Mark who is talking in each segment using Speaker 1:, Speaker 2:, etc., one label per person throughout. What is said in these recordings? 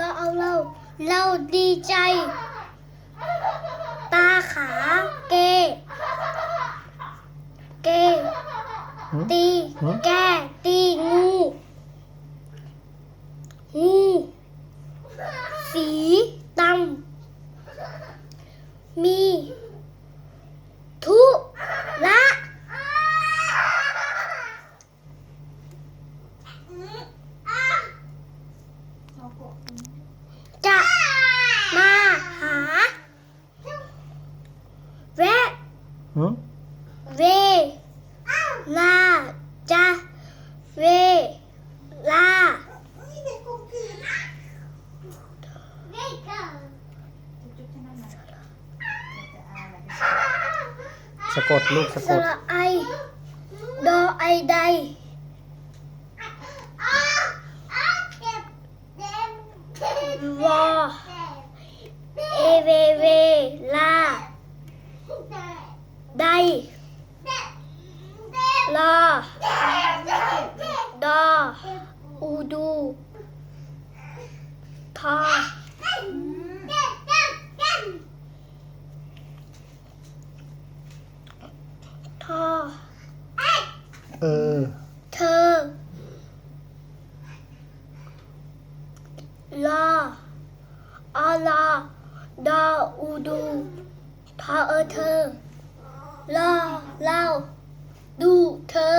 Speaker 1: เราเอาเราเราดีใจ ตาขาเก เก ตี แกตีงูงู สีดำ มี ทุละ จะมาหา แวะ
Speaker 2: หึ
Speaker 1: เวลาจะ เวลา
Speaker 2: สะกดลูกสะ
Speaker 1: ส
Speaker 2: กด
Speaker 1: ระไอดอไอใด วอ เอเวเวลา ได ลอ ดอ อู ดูทอทอ
Speaker 2: เออ
Speaker 1: เธอลออลอดออูดูทอเออเธอลอเราดูเธอ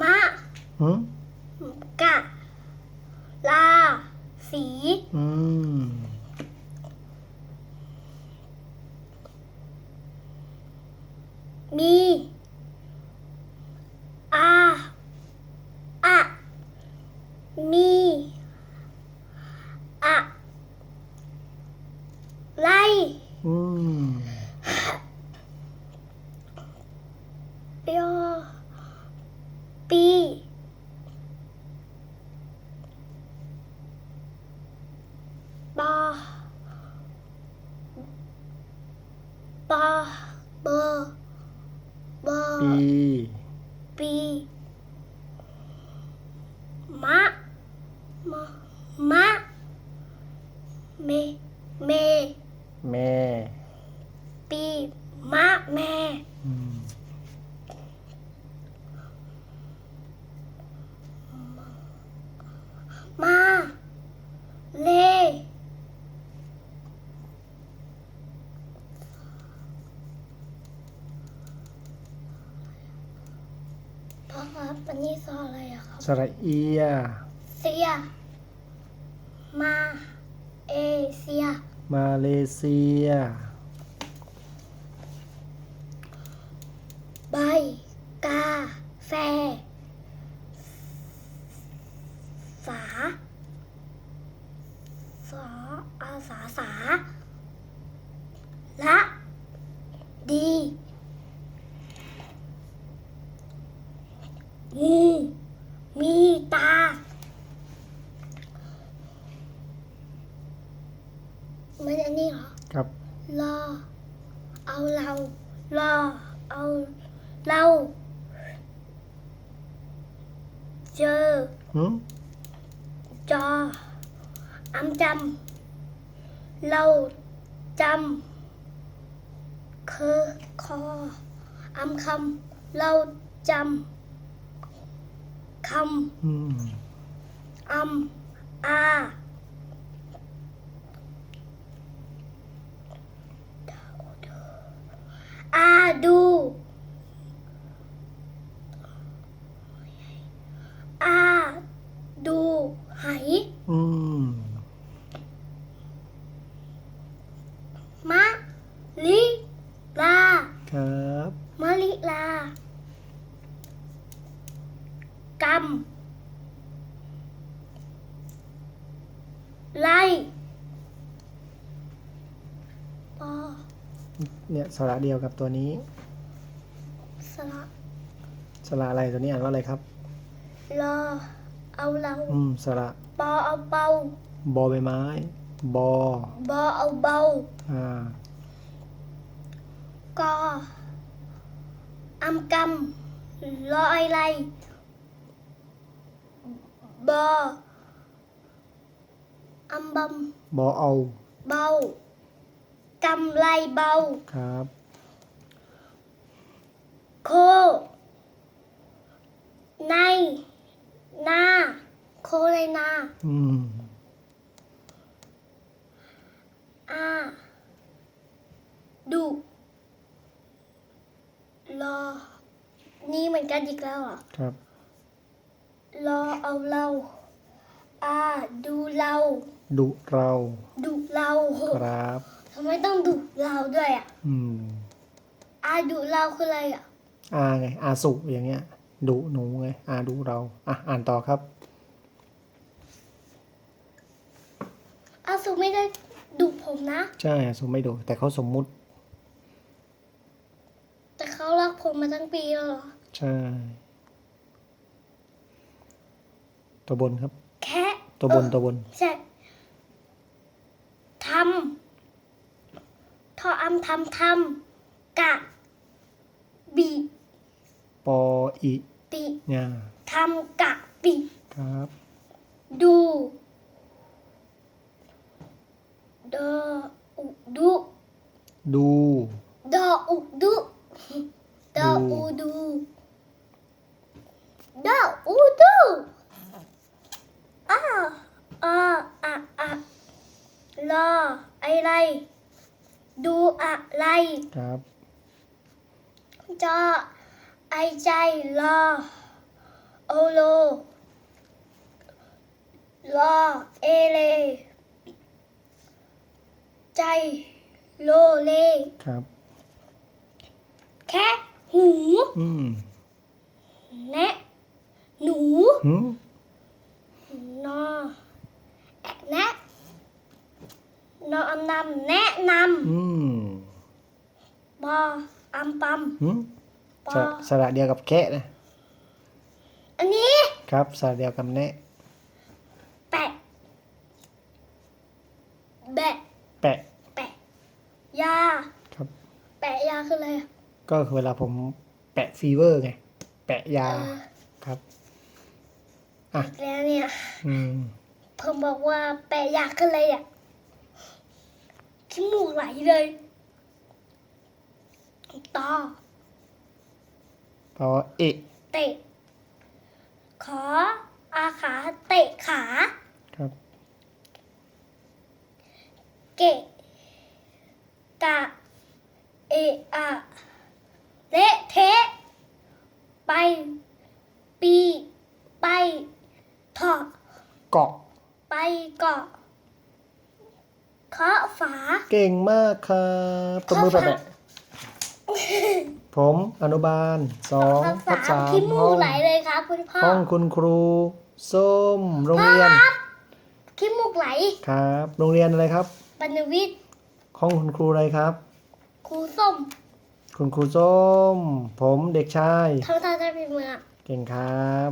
Speaker 1: มะ
Speaker 2: หึ
Speaker 1: กะลา สี
Speaker 2: อืม
Speaker 1: มี อาอะ มี อะ ไล
Speaker 2: อืม
Speaker 1: ยอ ปี บอบอเบอร์บอ
Speaker 2: ปี
Speaker 1: ปีมะมะมะเมเม
Speaker 2: แม่
Speaker 1: ปีมะแม่
Speaker 2: อืม
Speaker 1: มา เล พ่ อครับอันนี้ซออะไรอะครับ
Speaker 2: สระเอีย
Speaker 1: เซีย มาเอเซีย
Speaker 2: มาเลเซีย
Speaker 1: ใบ กาแฟ สา สออาสาสา ละ ดี งูมีตา มันอันนี้เหรอ
Speaker 2: ครับ
Speaker 1: รอ เอาเรา รอ เอาเรา เจอ
Speaker 2: หึ
Speaker 1: จออำจำ เราจำคือคออำคำ เราจำ ค
Speaker 2: อืมำ
Speaker 1: อำอาอาดู อาดู ไห
Speaker 2: อืม
Speaker 1: มะลิลา
Speaker 2: ครับ
Speaker 1: มะลิลา กรรมไล่ปอ
Speaker 2: เนี่ยสระเดียวกับตัวนี้
Speaker 1: สระ
Speaker 2: สระอะไรตัวนี้อ่านว่าอะไรครับ
Speaker 1: รอเอาเรา
Speaker 2: อืมสระ
Speaker 1: ปอเอาเบา
Speaker 2: บอใบไม้บอ
Speaker 1: บอเอาเบา
Speaker 2: อ่า
Speaker 1: กออำกรรมรอไอไร บออัมบัม
Speaker 2: บอเอา
Speaker 1: เบากำไรเบา
Speaker 2: ครับ
Speaker 1: โค ในนาโคในนา
Speaker 2: อืม
Speaker 1: อาดุรอ นี่เหมือนกันอีกแล้วเหรอะ
Speaker 2: ครับ
Speaker 1: รอเอาเราอาดูเรา
Speaker 2: ดุเรา
Speaker 1: ดุเรา
Speaker 2: ครับ
Speaker 1: ทำไมต้องดุเราด้วยอะ
Speaker 2: อืม
Speaker 1: อาดุเราคืออะไรอะ
Speaker 2: อาไงอาสุอย่างเงี้ยดุหนูไงอาดุเราอะอ่านต่อครับ
Speaker 1: อาสุไม่ได้ดุผมนะ
Speaker 2: ใช่อาสุไม่ดุแต่เขาสมมุติ
Speaker 1: แต่เขารักผมมาตั้งปีแล้วเหรอ
Speaker 2: ใช่ ตัวบนครับ
Speaker 1: แค่
Speaker 2: ตัวบน
Speaker 1: เออ
Speaker 2: ตัวบน
Speaker 1: ใช่ทำทออำทำทำกะบี
Speaker 2: ปออิ
Speaker 1: ติ
Speaker 2: เนี่ย
Speaker 1: ทำกะปิ
Speaker 2: ครับ
Speaker 1: ดูดออุดุ
Speaker 2: ดู
Speaker 1: ดออุดุดอ
Speaker 2: ดู
Speaker 1: อูดูดออูดูอ้าอาอะอะรออะไร ดู อะไร
Speaker 2: ครับ
Speaker 1: จอไอใจรอโอโลรอเอเลใจโลเล
Speaker 2: ครับ
Speaker 1: แค่หู
Speaker 2: อืม
Speaker 1: แนะหนู
Speaker 2: หืม
Speaker 1: นอแอะแนะ นออำนำแนะน
Speaker 2: อืมำ
Speaker 1: บออัมปัม
Speaker 2: หืม
Speaker 1: ปอ
Speaker 2: สระสระเดียวกับแคะนะ
Speaker 1: อันนี้
Speaker 2: ครับสระเดียวกับแนะ
Speaker 1: แปะแบะ
Speaker 2: แปะ
Speaker 1: แปะยา
Speaker 2: ครับ
Speaker 1: แปะยาคืออะไรอะ
Speaker 2: ก็คือเวลาผมแปะฟีเวอร์ไง แปะยา
Speaker 1: เออ
Speaker 2: ครับอะ
Speaker 1: อีกแล้วเนี่ย
Speaker 2: อืม
Speaker 1: ผมบอกว่าแปะยาคืออะไรอะ ขี้มูกไหลเลยต่อ
Speaker 2: ปอเอะ
Speaker 1: เตะ ขออาขาเตะขา
Speaker 2: ครับ
Speaker 1: เกะกะเอะอะเละเทะไป ปี ไปเถาะ
Speaker 2: เกาะ
Speaker 1: ไปเกาะ เคาะฝา
Speaker 2: เก่งมากครับตบมือแปะแปะผมอนุบาลสอง
Speaker 1: ภา
Speaker 2: ทับ
Speaker 1: ษา
Speaker 2: สาม
Speaker 1: ขี้มู
Speaker 2: ห้อกง
Speaker 1: ไหลเลยครับ คุณพ่อ
Speaker 2: ห้องคุณครู ส้ม โรง
Speaker 1: พ่อ
Speaker 2: เรียน
Speaker 1: ครับขี้มูกไหล
Speaker 2: ครับ โรงเรียนอะไรครับ
Speaker 1: บรรณวิทย์
Speaker 2: ห้องคุณครูอะไรครับ
Speaker 1: ครูส้ม
Speaker 2: คุณครูส้ม ผมเด็กชาย
Speaker 1: ทั้งท่าจะเป็นเมือง
Speaker 2: เก่งครับ